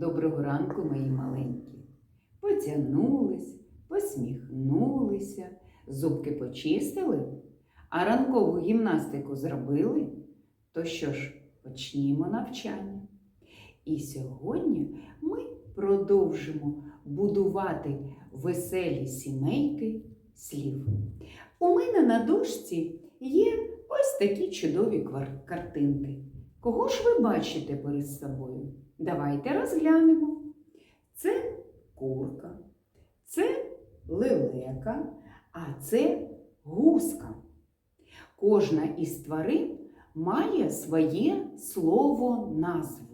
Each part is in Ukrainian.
Доброго ранку, мої маленькі. Потягнулись, посміхнулися, зубки почистили, а ранкову гімнастику зробили. То що ж, почнімо навчання. І сьогодні ми продовжимо будувати веселі сімейки слів. У мене на дошці є ось такі чудові картинки. Кого ж ви бачите перед собою? Давайте розглянемо. Це курка, це лелека, а це гуска. Кожна із тварин має своє слово назву.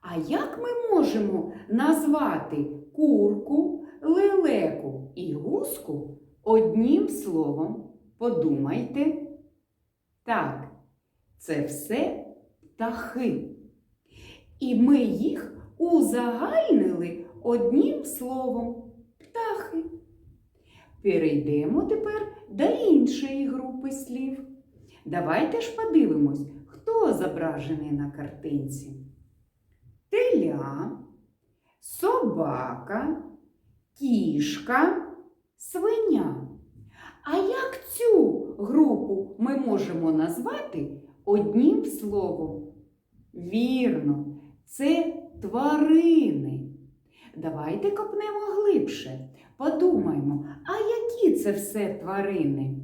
А як ми можемо назвати курку, лелеку і гуску одним словом? Подумайте. Так, це все птахи. І ми їх узагальнили одним словом птахи. Перейдемо тепер до іншої групи слів. Давайте ж подивимось, хто зображений на картинці. Теля, собака, кішка, свиня. А як цю групу ми можемо назвати одним словом? Вірно, це тварини. Давайте копнемо глибше. Подумаймо, а які це все тварини?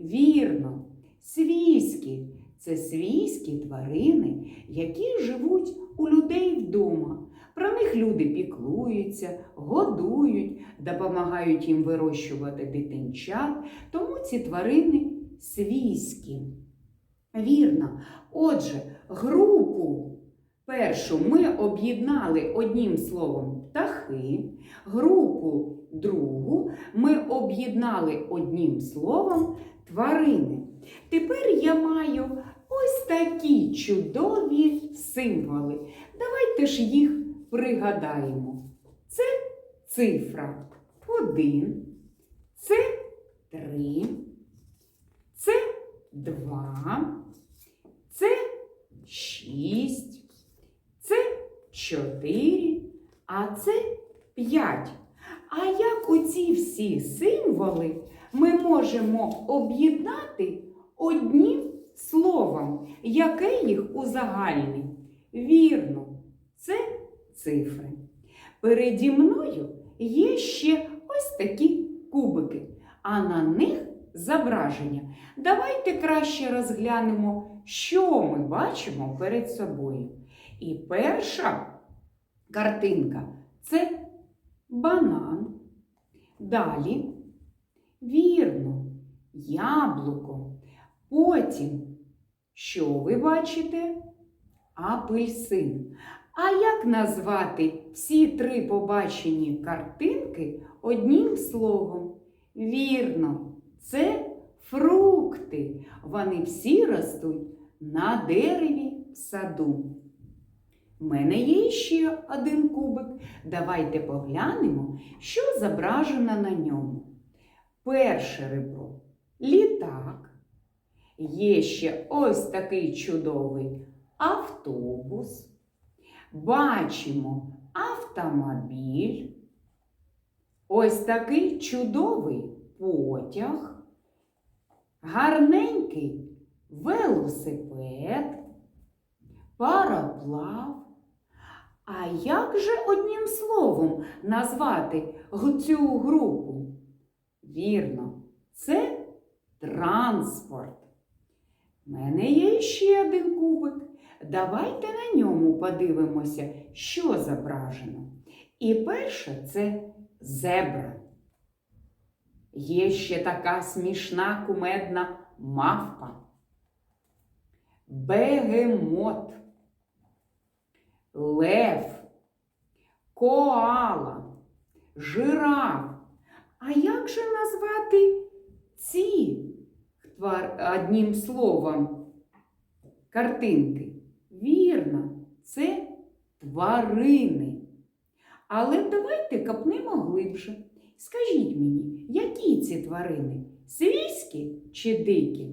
Вірно, свійські. Це свійські тварини, які живуть у людей вдома. Про них люди піклуються, годують, допомагають їм вирощувати дитинчат, тому ці тварини свійські. Вірно. Отже, групу першу ми об'єднали одним словом птахи, групу другу ми об'єднали одним словом тварини. Тепер я маю ось такі чудові символи. Давайте ж їх пригадаємо. Це цифра 1, це 3, це 2, це 6, це 4, а це 5. А як оці всі символи ми можемо об'єднати одним словом, яке їх узагальнить? Вірно, це цифри. Переді мною є ще ось такі кубики, а на них зображення. Давайте краще розглянемо, що ми бачимо перед собою. І перша картинка це банан. Далі, вірно, яблуко. Потім, що ви бачите? Апельсин. А як назвати всі три побачені картинки одним словом? Вірно, це фрукти. Вони всі ростуть на дереві в саду. У мене є ще один кубик. Давайте поглянемо, що зображено на ньому. Перше ребро літак. Є ще ось такий чудовий автобус. Бачимо автомобіль. Ось такий чудовий потяг. Гарненький велосипед, пароплав. А як же одним словом назвати цю групу? Вірно, це транспорт. У мене є ще один кубик. Давайте на ньому подивимося, що зображено. І перше це зебра. Є ще така смішна кумедна мавпа. Бегемот, лев, коала, жираф. А як же назвати ці твар одним словом картинки? Вірно, це тварини. Але давайте копнемо глибше. Скажіть мені, які ці тварини? Свійські чи дикі?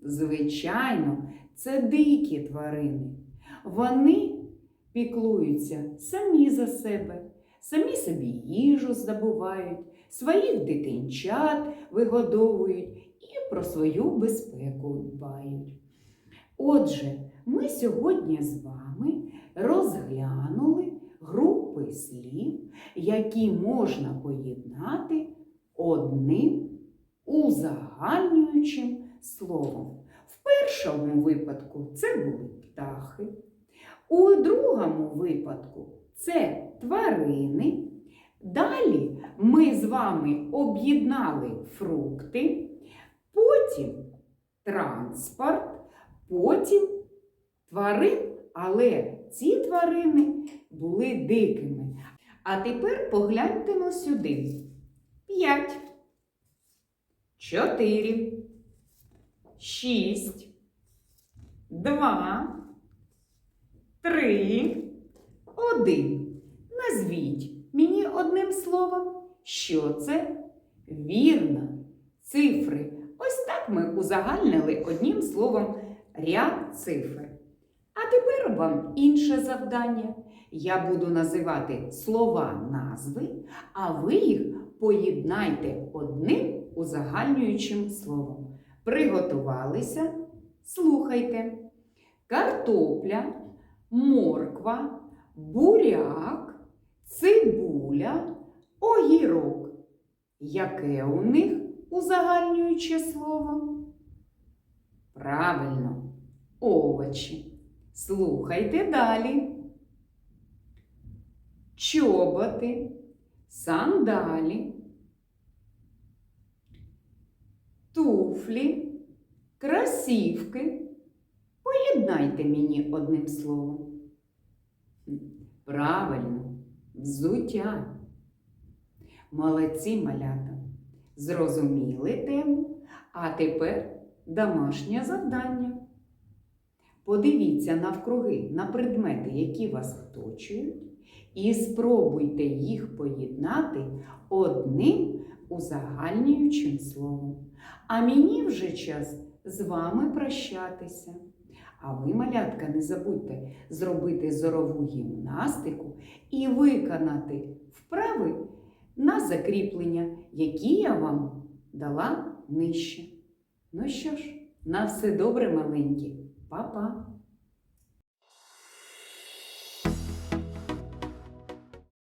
Звичайно, це дикі тварини. Вони піклуються самі за себе, самі собі їжу здобувають, своїх дитинчат вигодовують і про свою безпеку дбають. Отже, ми сьогодні з вами розглянули групи слів, які можна поєднати одним узагальнюючим словом. В першому випадку це були птахи, у другому випадку це тварини. Далі ми з вами об'єднали фрукти, потім транспорт, потім тварин, але ці тварини були дикими. А тепер погляньте сюди. П'ять, чотири, шість, два, три, один. Назвіть мені одним словом, що це вірно. Цифри. Ось так ми узагальнили одним словом ряд цифр. А тепер вам інше завдання. Я буду називати слова назви, а ви їх поєднайте одним узагальнюючим словом. Приготувалися? Слухайте. Картопля, морква, буряк, цибуля, огірок. Яке у них узагальнююче слово? Правильно, овочі. Слухайте далі. Чоботи, сандалі, туфлі, красівки. Поєднайте мені одним словом. Правильно, взуття. Молодці малята. Зрозуміли тему, а тепер домашнє завдання. Подивіться навкруги на предмети, які вас оточують, і спробуйте їх поєднати одним узагальнюючим словом. А мені вже час з вами прощатися. А ви, малятка, не забудьте зробити зорову гімнастику і виконати вправи на закріплення, які я вам дала нижче. Ну що ж, на все добре, маленькі, Па-па!